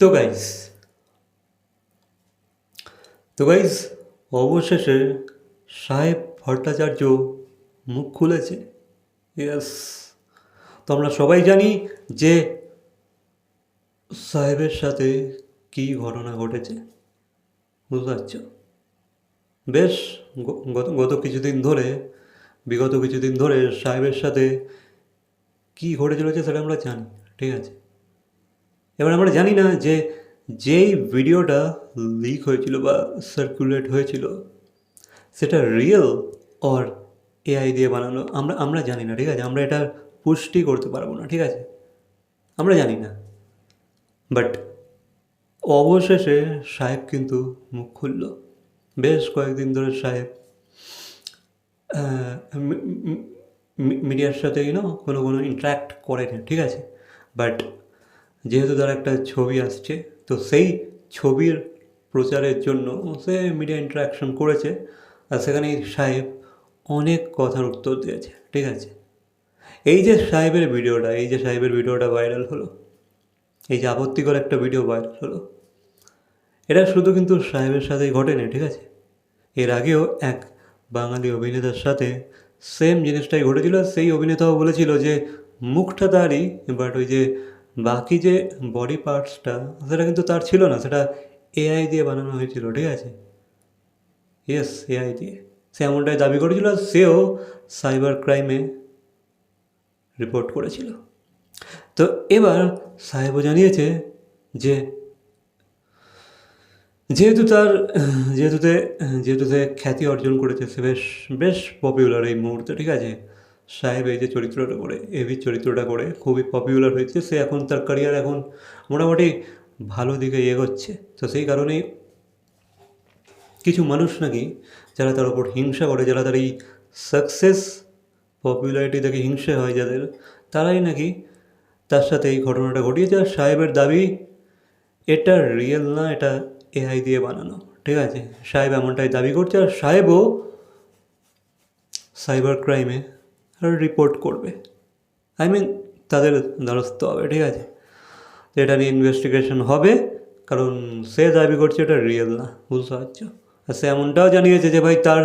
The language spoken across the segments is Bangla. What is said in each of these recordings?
তো গাইস তো গাইস অবশেষে সাহেব ভট্টাচার্য মুখ খুলেছে। ইয়াস তো আমরা সবাই জানি যে সাহেবের সাথে কী ঘটনা ঘটেছে। বুঝতে পারছ? বেশ গত গত কিছুদিন ধরে, বিগত কিছুদিন ধরে সাহেবের সাথে কী ঘটে চলেছে সেটা আমরা জানি, ঠিক আছে? এবার আমরা জানি না যে যেই ভিডিওটা লিক হয়েছিল বা সার্কুলেট হয়েছিল, সেটা রিয়েল অর এআই দিয়ে বানানো, আমরা আমরা জানি না, ঠিক আছে? আমরা এটার পুষ্টি করতে পারব না, ঠিক আছে? আমরা জানি না। বাট অবশেষে সাহেব কিন্তু মুখ খুলল। বেশ কয়েকদিন ধরে সাহেব মিডিয়ার সাথে ইউনো কোনো কোনো ইন্টারাক্ট করে না ঠিক আছে? বাট যেহেতু তার একটা ছবি আসছে, তো সেই ছবির প্রচারের জন্য সে মিডিয়া ইন্টারাকশন করেছে। আর সেখানে সাহেব অনেক কথার উত্তর দিয়েছে, ঠিক আছে? এই যে সাহেবের ভিডিওটা, এই যে সাহেবের ভিডিওটা ভাইরাল হলো, এই যে আপত্তিকর একটা ভিডিও ভাইরাল হলো, এটা শুধু কিন্তু সাহেবের সাথেই ঘটেনি, ঠিক আছে? এর আগেও এক বাঙালি অভিনেতার সাথে সেম জিনিসটাই ঘটেছিল। সেই অভিনেতাও বলেছিল যে, মুখটা তারই বাট ওই যে বাকি যে বডি পার্টসটা সেটা কিন্তু তার ছিল না, সেটা এআই দিয়ে বানানো হয়েছিল, ঠিক আছে? ইয়েস এআই দিয়ে। সে এমনটাই দাবি করেছিল সেও সাইবার ক্রাইমে রিপোর্ট করেছিল। তো এবার সাহেবও জানিয়েছে যে, যেহেতু তার যেহেতু যেহেতু সে খ্যাতি অর্জন করেছে, সে বেশ বেশ পপুলার এই মুহূর্তে, ঠিক আছে? সাহেব এই যে চরিত্রটা করে এভি চরিত্রটা করে খুবই পপুলার হয়েছে। সে এখন তার ক্যারিয়ার এখন মোটামুটি ভালো দিকে এগোচ্ছে। তো সেই কারণেই কিছু মানুষ নাকি যারা তার উপর হিংসা করে, যারা তার এই সাকসেস পপুলারিটি থেকে হিংসা হয় যাদের, তারাই নাকি তার সাথে এই ঘটনাটা ঘটিয়েছে। আর সাহেবের দাবি, এটা রিয়েল না, এটা এআই দিয়ে বানানো। ঠিক আছে? সাহেব এমনটাই দাবি করছে। আর সাহেবও সাইবার ক্রাইমে রিপোর্ট করবে। আই মিন তাদের দ্বারস্থ হবে, ঠিক আছে? এটা নিয়ে ইনভেস্টিগেশন হবে, কারণ সে দাবি করছে এটা রিয়েল না বুঝতে পারছ আর সে এমনটাও জানিয়েছে যে, ভাই, তার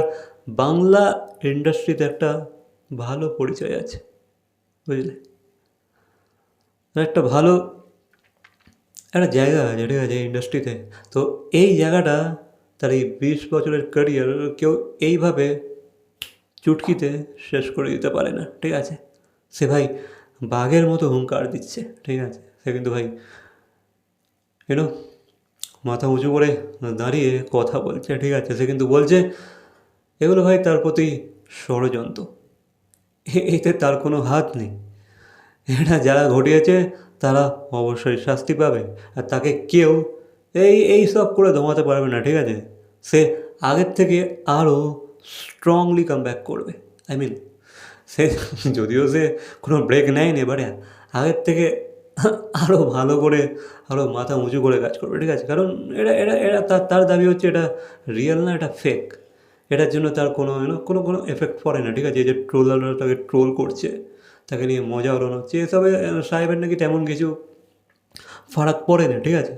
বাংলা ইন্ডাস্ট্রিতে একটা ভালো পরিচয় আছে। বুঝলে? একটা ভালো, একটা জায়গা আছে, ঠিক আছে ইন্ডাস্ট্রিতে তো এই জায়গাটা তার এই বিশ বছরের ক্যারিয়ার কেউ এইভাবে চুটকিতে শেষ করে দিতে পারে না, ঠিক আছে? সে ভাই বাঘের মতো হুঙ্কার দিচ্ছে, ঠিক আছে? সে কিন্তু ভাই ইউনো মাথা উঁচু করে দাঁড়িয়ে কথা বলছে, ঠিক আছে? সে কিন্তু বলছে, এগুলো ভাই তার প্রতি ষড়যন্ত্র। এতে তার কোনো হাত নেই। এটা যারা ঘটিয়েছে, তারা অবশ্যই শাস্তি পাবে। আর তাকে কেউ এই এই সব করে দমাতে পারবে না, ঠিক আছে? সে আগের থেকে আরও স্ট্রংলি কাম ব্যাক করবে। আই মিন সে যদিও সে কোনো ব্রেক নেয়নি এবারে আগের থেকে আরও ভালো করে আরও মাথা উঁচু করে কাজ করবে, ঠিক আছে? কারণ এটা এটা এটা তার তার দাবি হচ্ছে এটা রিয়েল না, এটা ফেক এটার জন্য তার কোনো কোনো কোনো এফেক্ট পড়ে না, ঠিক আছে? এই যে ট্রোলাররা তাকে ট্রোল করছে, তাকে নিয়ে মজা ওড়ানো হচ্ছে, এসবে সাহেবের নাকি তেমন কিছু ফারাক পড়ে না, ঠিক আছে?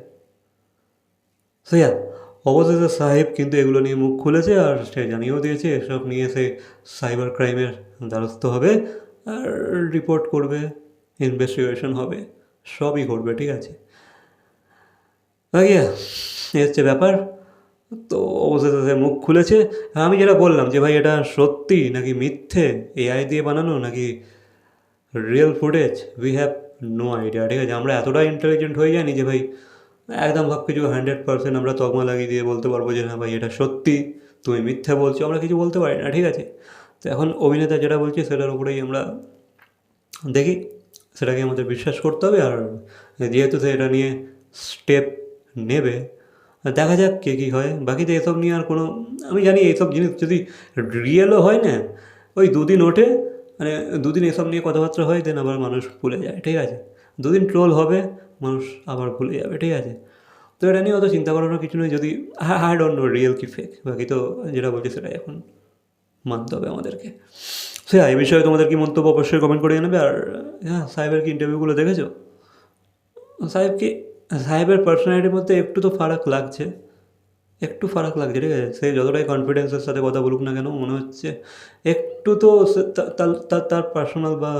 সেয়া অবশেষে সাহেব কিন্তু এগুলো নিয়ে মুখ খুলেছে আর সে জানিয়েও দিয়েছে, এসব নিয়ে সে সাইবার ক্রাইমের দ্বারস্থ হবে আর রিপোর্ট করবে, ইনভেস্টিগেশন হবে, সবই ঘটবে, ঠিক আছে? আজ্ঞা এই হচ্ছে ব্যাপার। তো অবশেষে সে মুখ খুলেছে। আমি যেটা বললাম যে ভাই এটা সত্যি নাকি মিথ্যে, এআই দিয়ে বানানো নাকি real footage we have no idea ঠিক আছে? আমরা এতটা ইন্টেলিজেন্ট হয়ে জানি যে ভাই একদম সব কিছু হান্ড্রেড পার্সেন্ট আমরা তকমা লাগিয়ে দিয়ে বলতে পারব যে হ্যাঁ ভাই, এটা সত্যি, তুমি মিথ্যা বলছো। আমরা কিছু বলতে পারি না, ঠিক আছে? তো এখন অভিনেতা যেটা বলছে, সেটার উপরেই আমরা দেখি। সেটাকে আমাদের বিশ্বাস করতে হবে আর যেহেতু সে এটা নিয়ে স্টেপ নেবে, দেখা যাক কে কী হয়। বাকিতে এসব নিয়ে আর কোনো, আমি জানি এইসব জিনিস যদি রিয়েলও হয় না, ওই দুদিন ওঠে মানে দুদিন এসব নিয়ে কথাবার্তা হয় দেন আবার মানুষ ভুলে যায়, ঠিক আছে? দুদিন ট্রোল হবে মানুষ আবার ভুলে যাবে, ঠিক আছে? তো এটা নিয়ে অত চিন্তা করানোর কিছু নেই, যদি হাই ডোন্ট নো রিয়েল কি ফেক বাকি তো যেটা বলছি সেটাই এখন মানতে হবে আমাদেরকে। সে, এই বিষয়ে তোমাদের কি মন্তব্য অবশ্যই কমেন্ট করে জানাবে, আর হ্যাঁ সাহেবের কি ইন্টারভিউগুলো দেখেছ? সাহেব কি সাহেবের পার্সোনালিটির মধ্যে একটু তো ফারাক লাগছে, একটু ফারাক লাগছে, ঠিক আছে? সে যতটাই কনফিডেন্সের সাথে কথা বলুক না কেন, মনে হচ্ছে একটু তো তার তার পার্সোনাল বা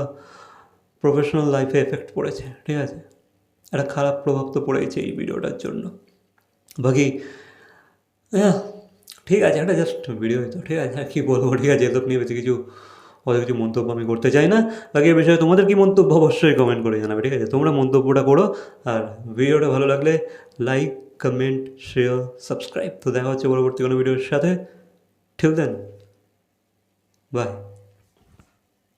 প্রফেশনাল লাইফে এফেক্ট পড়েছে, ঠিক আছে? একটা খারাপ প্রভাব তো পড়েছে এই ভিডিওটার জন্য। বাকি হ্যাঁ ঠিক আছে, একটা জাস্ট ভিডিও তো ঠিক আছে আর কী বলব, ঠিক আছে, এসব নিয়ে বেশি কিছু, অত কিছু মন্তব্য আমি করতে চাই না। বাকি এ বিষয়ে তোমাদের কি মন্তব্য, অবশ্যই কমেন্ট করে জানাবে, ঠিক আছে? তোমরা মন্তব্যটা করো, আর ভিডিওটা ভালো লাগলে লাইক কমেন্ট শেয়ার সাবস্ক্রাইব তো দেখা হচ্ছে পরবর্তী কোনো ভিডিওর সাথে। ঠিক দেন বাই